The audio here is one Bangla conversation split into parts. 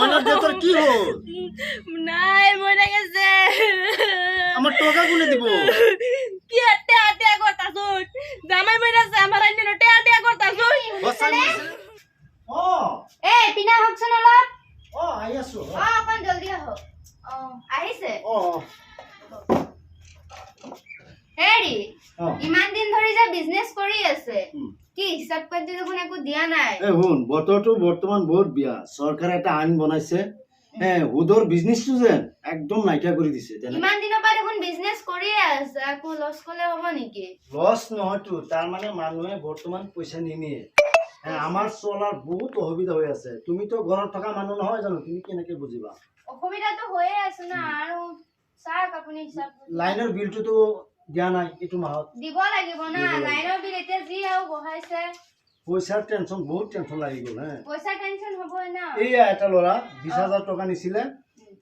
ময়নার দিয়ে তোর কি হল? নাই মরে গেছে। আমার টোকা গুলে দিব। কি আটে আটে করতাছ জামাই মরেছে আমার আইনে নটে আটে করতাছ ও। এ পিনা হকছ অলপ। অ আহি আছো। অকণ জলদি আহক। অ আহিছে? অ হেৰি অ ইমান দিন ধৰি যে বিজনেছ কৰি আছে উম। কি হিচাপ পাতি একো দিয়া নাই। এ শুন বতৰটো বৰ্তমান বহুত বিয়া। চৰকাৰে এটা আইন বনাইছে। হে সুদৰ বিজনেছটো যেন একদম নাইকিয়া কৰি দিছে ইমান দিনৰ পৰা দেখোন বিজনেছ কৰিয়ে আছে আকৌ লছ ক'লে হ'ব নেকি? লছ নহয়তো তাৰমানে মানুহে বৰ্তমান পইচা নিনিয়ে। আমাৰ চলাৰ বহুত অসুবিধা হৈ আছে। তুমিতো ঘৰত থকা মানুহ নহয় জানো? তুমি কেনেকে বুজিবা? অসুবিধাটো হৈয়ে আছে না আৰু চাওক আপুনি হিচাপ লাইনৰ বিলটোতো দিয়া নাই এইটো মাহত। দিব লাগিব না লাইনৰ বিল এতিয়া যি আৰু বঢ়াইছে পইচাৰ টেনচন বহুত টেনচন লাগি গ'ল হে। পইচা টেনচন হ'বই না? এইয়া এটা ল'ৰা বিশ হাজাৰ টকা নিছিলে।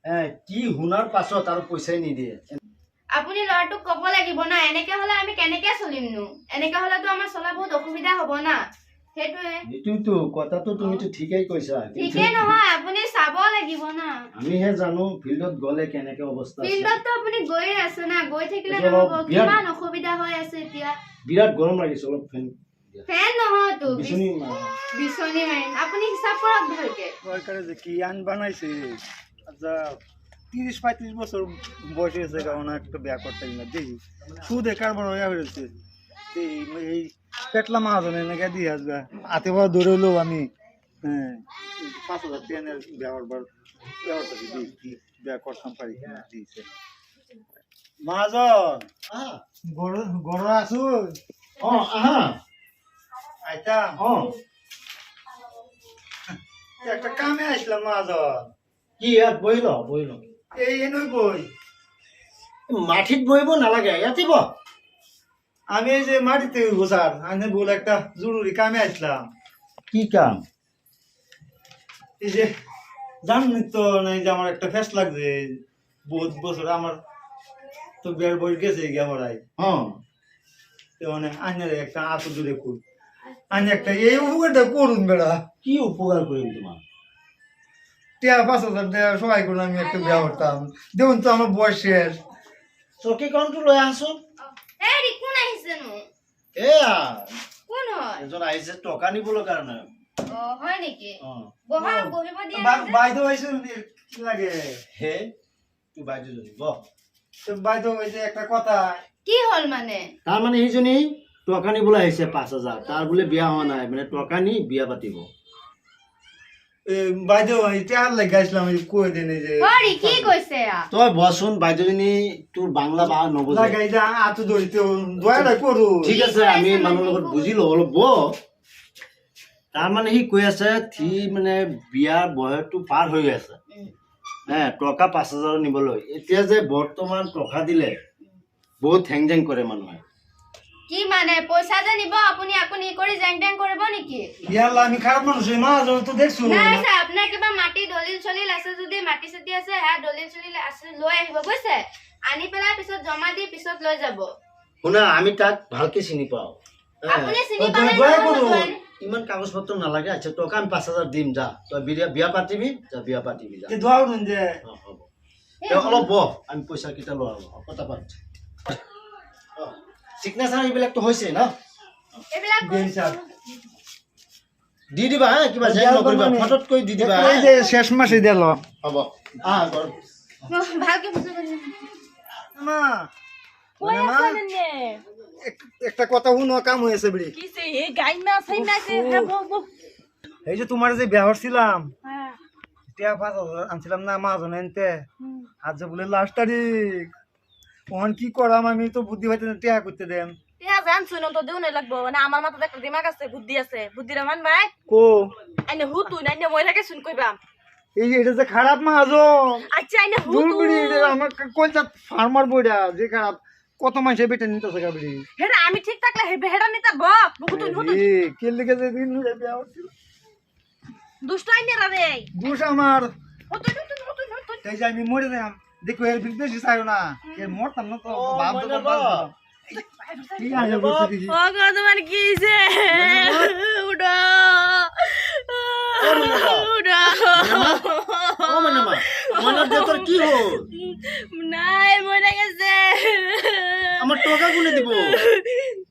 এ, কি শুনাৰ পাছত আৰু পইচাই নিদিয়ে। আপুনি ল'ৰাটোক ক'ব লাগিব না এনেকে হ'লে আমি কেনেকে চলিমনো? এনেকে হ'লেতো আমাৰ চলা বহুত অসুবিধা হ'ব না। সেইটোৱে। এইটোতো কথাটো তুমিতো ঠিকেই কৈছা। ঠিকেই নহয় আপুনি চাব লাগিব না। আমিহে জানো ফিল্ডত গ'লে কেনেকে অৱস্থা ফিল্ডততো আপুনি গৈয়ে আছে না গৈ থাকিলে নহ'ব। কিমান অসুবিধা হৈ আছে এতিয়া। বিৰাট গৰম লাগিছে অলপ ফেন ফেন নহয়তো বিচনী বিচনী মাৰিম আপুনি হিচাপ কৰক ভালকে। সরকারে যে কি আইন বানাইছে আচ্ছা তিরিশ পঁয়ত্রিশ বছর বয়স হয়েছে কারণ একটা বিয়া করতে না দেখি সুদে কারবার হয়ে হয়েছে এই এই পেটলা মাহাজনে নাকি দিয়ে আসবে হাতে পা ধরে হলেও আমি হ্যাঁ পাঁচ হাজার টেনের ব্যবহার ব্যবহারটা দিই বিয়া করতাম পারি দিয়েছে মহাজন আহা, গরু গরু আসু অ আহা আইতা অ একটা কামে আসলাম মহাজন কি ইয়াত বহি ল বহি ল এই এনেই বই। মাটিত বহিব নালাগে ইয়াতে বহ আমি এই যে মাটিতে উঠবো স্যার আমি বলে একটা জরুরি কামে আসলাম। কি কাম? এই যে জানেন তো না এই যে আমার একটা ফেস লাগছে বহুত বছর আমার তো বিয়ার বই গেছে গিয়ে আমার অ তো মানে আইনের একটা আতো দূরে কর আইনে একটা এই উপকারটা করুন বেড়া। কি উপকার কৰিম তোমাক টিয়া পাঁচ হাজার টাকা সবাই করুন আমি একটা বিয়া করতাম। দেখুন তো আমার বয়স শেষ। চকীখনটো লৈ আহচোন হেৰি কোন আহিছেনো এয়া কোন হয়? এজন আহিছে টকা নিবলৈ কাৰণে অ হয় নেকি? অ বহিব দিয়া কি লাগে? হে তোৰ বাইদেউজনী বহ তো বাইদেউ হয়েছে একটা কথা। কি হ'ল মানে? তাৰমানে সেইজনী টকা নিবলৈ আহিছে পাঁচ হাজাৰ তাৰ বোলে বিয়া হোৱা নাই মানে টকা নি বিয়া পাতিব। এ, বাইদেউ টিয়ার লাগে আসলাম এই কয়ে দেন এই যে কি কৈছে তই বচোন বাইদেউজনী তোৰ বাংলা বা নবুজে। আতো ধরিতে দয়াটা ঠিক আছে আমি মানুহৰ লগত বুজি লওঁ অলপ ব তাৰমানে সি কৈ আছে সি মানে বিয়াৰ বয়সটো পাৰ হৈ আছে। হে টকা পাঁচ হাজাৰ নিবলৈ। এতিয়া যে বৰ্তমান টকা দিলে বহুত হেং জেং কৰে মানুহে। কি মানে পইচা যে নিব আপুনি আপুনি কৰি জেং টেং কৰিব নেকি? ইয়াল্লা আমি খারাপ মানুষ এই মহাজন তো দেখছ। নাই ছাৰ আপোনাৰ কিবা মাটি দলিল চলিল আছে যদি মাটি চাটি আছে সেয়া দলিল চলিল আছে লৈ আহিব বুজিছে? আনি পেলাই পিছত জমা দি পিছত লৈ যাব। শুনা আমি তাক ভালকে চিনি পাওঁ। আপুনি চিনি পালে। ইমান কাগজ পত্ৰ নালাগে আচ্ছা টকা আমি পাঁচ হাজাৰ দিম যা। তই বিয়া বিয়া পাতিবি যা বিয়া পাতিবি যা। যে দোয়াও দেন যে অ, হ'ব। অলপ বহ আমি পইচাকেইটা লোৱা হ'ব চিগনেচাৰ এইবিলাকতো হৈছে ন? দি দিবা হা কিবা জেং নকৰিবা ফটতকৈ দি দিবা এই যে শেষ মাসে দিল হ'ব। আহ ঘৰত ভালকে। মা কই নে এক- একটা কথা শুনো কাম হয়েছে বিড়ি এই গাই না সাই না সে হ্যাঁ বহ বহ এই যে তোমার যে বিয়া ছিলাম হ্যাঁ আনছিলাম না মাহাজন এনতে। আজ যে বলে লাস্ট তারিখ ওখান কি করাম আমি তো বুদ্ধি পাইতে টিয়া করতে দেন। টিয়া জান শুন তো দেউ নাই লাগবো। মানে আমার মাথাতে একটা দিমাগ আছে বুদ্ধি আছে। বুদ্ধির মান ভাই। কো? আইনে হু তুই না আইনে শুন কইবাম। এই এটা যে খারাপ আচ্ছা আইনে হু তুই। আমার কলচা ফার্মার বইটা যে খারাপ। কত মানুষে বেটে নিতে থাকা বিড়ি আমি ঠিক থাকলে হে হেডা নিতা বক বহু তুই তুই। কে লিখে যে দিন হয়ে বিয়া হচ্ছিল দুষ্ট আইনে রে দোষ আমার। হু তুই তুই তুই তুই। তাই যে আমি মরে যাম দেখো এর বেশি চাইও না। এর মরতাম না তো ও, মনে তো বাপ। কি আগে বসে দেখি ও গো তোমার কি হইছে? উড়ো উড়ো টাকা দিয়ে তোর কি হল? নাই মরে গেছে। আমার টাকা গুনে দিব।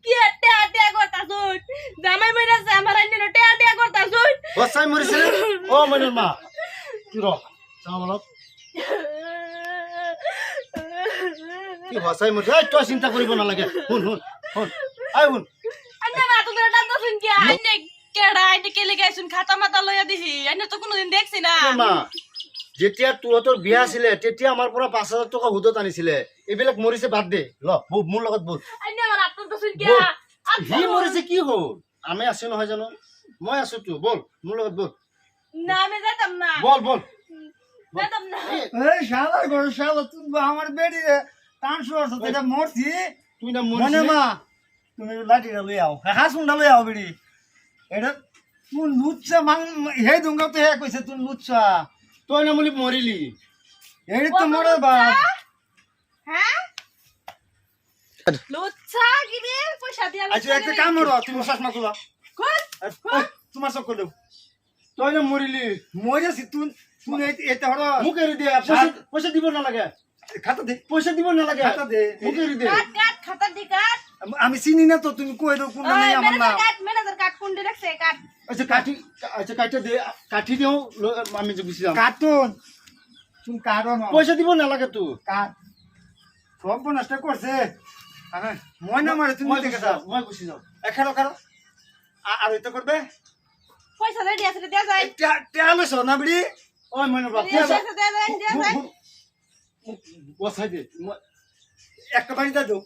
কি আটে আটে করতাছুন? জামাই মরে আছে আমার আইনে তে আটে করতাছুন। বসাই মরিছে ও মনের মা কি র? চামলক কি হসাই মরিছে এই তো চিন্তা কৰিব নালাগে শুন শুন শুন। আই শুন। আইনে মা তোমরা ডান্তাছুন কি? আইনে কেডা আইনে কেলে গাইছুন খাতা মাতা লইয়া দিহি আইনে তো কোনোদিন দেখছি না। মা যেতিয়া তোহঁতৰ বিয়া আছিলে তেতিয়া আমাৰ পৰা পাঁচ হাজাৰ টকা সুদত আনিছিলে। এইবিলাক মৰিছে বাদ দে। ল মোৰ লগত বল তো শুন সি মৰিছে কি হ'ল? আমি আছো নহয় জানো? মই আছো তো। বল মোৰ লগত বল না আমি যেতাম না। বল বল। যেতাম না। এই, এই শালা গরু শালা তুই আমার বেডি এটা মরছি তুই না মনে মা তুমি লাঠিটা লই আও হাসুনটা লই আও বেডি। এটা তুই লুচ্ছা মাং হে দুঙ্গা তো হে কইছে তুই লুচ্ছা তই না বুলি মৰিলি এই তো মরে হ্যাঁ। লুচ্ছা পয়সা দিয়া আচ্ছা একটা কাম করো তুমি চশমা খুলো। কোন তোমার চক্কর দেব তই না মরেছি তুই তুই নালাগে খাতা দে পইচা দিব নালাগে খাতা দে মোক দে কাট কাট খাতা দি কাট। আমি চিনি না তো তুমি কই দাও কোন নাই আমার না ম্যানেজার কাট ম্যানেজার কাট কোন রাখছে কাট। আচ্ছা কাঠি আচ্ছা কাঠি দে কাঠি দিওঁ আমি যে যাম কার্টুন তুমি না। পইচা দিব নালাগে তো। কাট। সব নষ্ট করছে। মই না মারে তুমি মই দেখে যাও। মই গুচি যাম এখানো কারও আর এটা করবে? পয়সা দে দিয়া দিয়া যায়। টেয়ালে সোনা বিড়ি? ঐ মইনা বাপ যায় দিয়া যায় দিয়া যায়। বচাই দে একটা বাড়ি দাও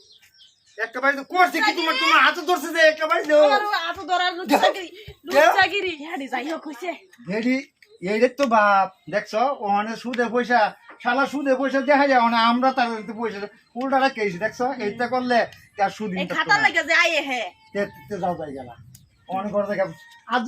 একটা বাড়ি করছে কি তোমার তোমার হাতে ধরছে যে একটা বাড়ি দাও আমার ধরার লুচ্চাগিরি লুচ্চাগিরি। যাই হোক কইছে ভেরি এই তো বাপ দেখছ? ওখানে সুদে পয়সা শালা সুদে পয়সা দেখা যায় না আমরা তার পয়সা উল্টাটা কেছি দেখছ? এইটা করলে তার সুদ এই খাতা লাগে যে হে। যাও যাই গেলা অনেক ঘর থেকে আজ